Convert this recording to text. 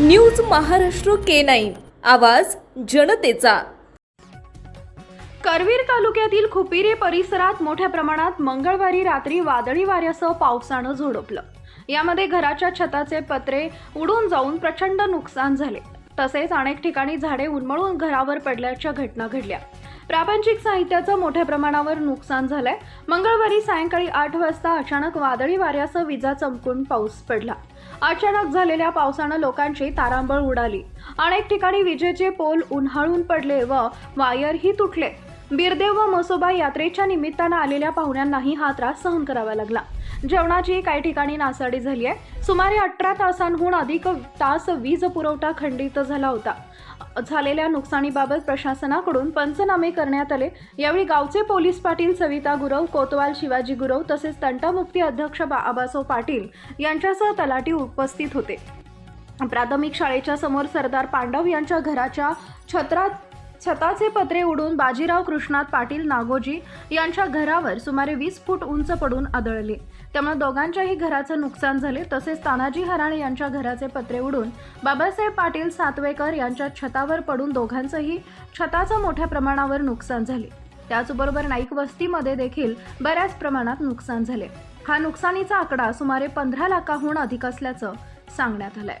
News Maharashtra K nine. आवाज जनतेचा. करवीर तालुक्यातील खुपिरे परिसरात मोठ्या प्रमाणात मंगळवारी रात्री वादळी वाऱ्यासह पावसानं झोडपलं. यामध्ये घराच्या छताचे पत्रे उडून जाऊन प्रचंड नुकसान झाले. तसेच अनेक ठिकाणी झाडे उन्मळून घरावर पडल्याच्या घटना घडल्या. प्रापंचिक साहित्याचं मोठ्या प्रमाणावर नुकसान झालंय. मंगळवारी सायंकाळी आठ वाजता अचानक वादळी वाऱ्यासह विजा चमकून पाऊस पडला. अचानक झालेल्या पावसानं लोकांची तारांबळ उडाली. अनेक ठिकाणी विजेचे पोल उन्हाळून पडले व वायरही तुटले. बिरदेव व मसोबा यात्रेच्या निमित्तानं आलेल्या पाहुण्यांनाही हा त्रास सहन करावा लागला. जेवणाची काही ठिकाणी नासाडी झाली आहे. सुमारे अठरा तासांहून अधिक तास वीज पुरवठा खंडित झाला होता. झालेल्या नुकसानीबाबत प्रशासनाकडून पंचनामे करण्यात आले. यावेळी गावचे पोलीस पाटील सविता गुरव कोतवाल शिवाजी गुरव तसेच तंटामुक्ती अध्यक्ष बा- आबासाव पाटील यांच्यासह तलाठी उपस्थित होते. प्राथमिक शाळेच्या समोर सरदार पांडव यांच्या घराच्या छत्रात छताचे पत्रे उडून बाजीराव कृष्णात पाटील नागोजी यांच्या घरावर सुमारे वीस फूट उंच पडून आदळले. त्यामुळे दोघांच्याही घराचं नुकसान झाले. तसेच तानाजी हराणे यांच्या घराचे पत्रे उडून बाबासाहेब पाटील सातवेकर यांच्या छतावर पडून दोघांचंही छताचं मोठ्या प्रमाणावर नुकसान झाले. त्याचबरोबर नाईक वस्तीमध्ये देखील बऱ्याच प्रमाणात नुकसान झाले. हा नुकसानीचा आकडा सुमारे पंधरा लाखाहून अधिक असल्याचं सांगण्यात आलंय.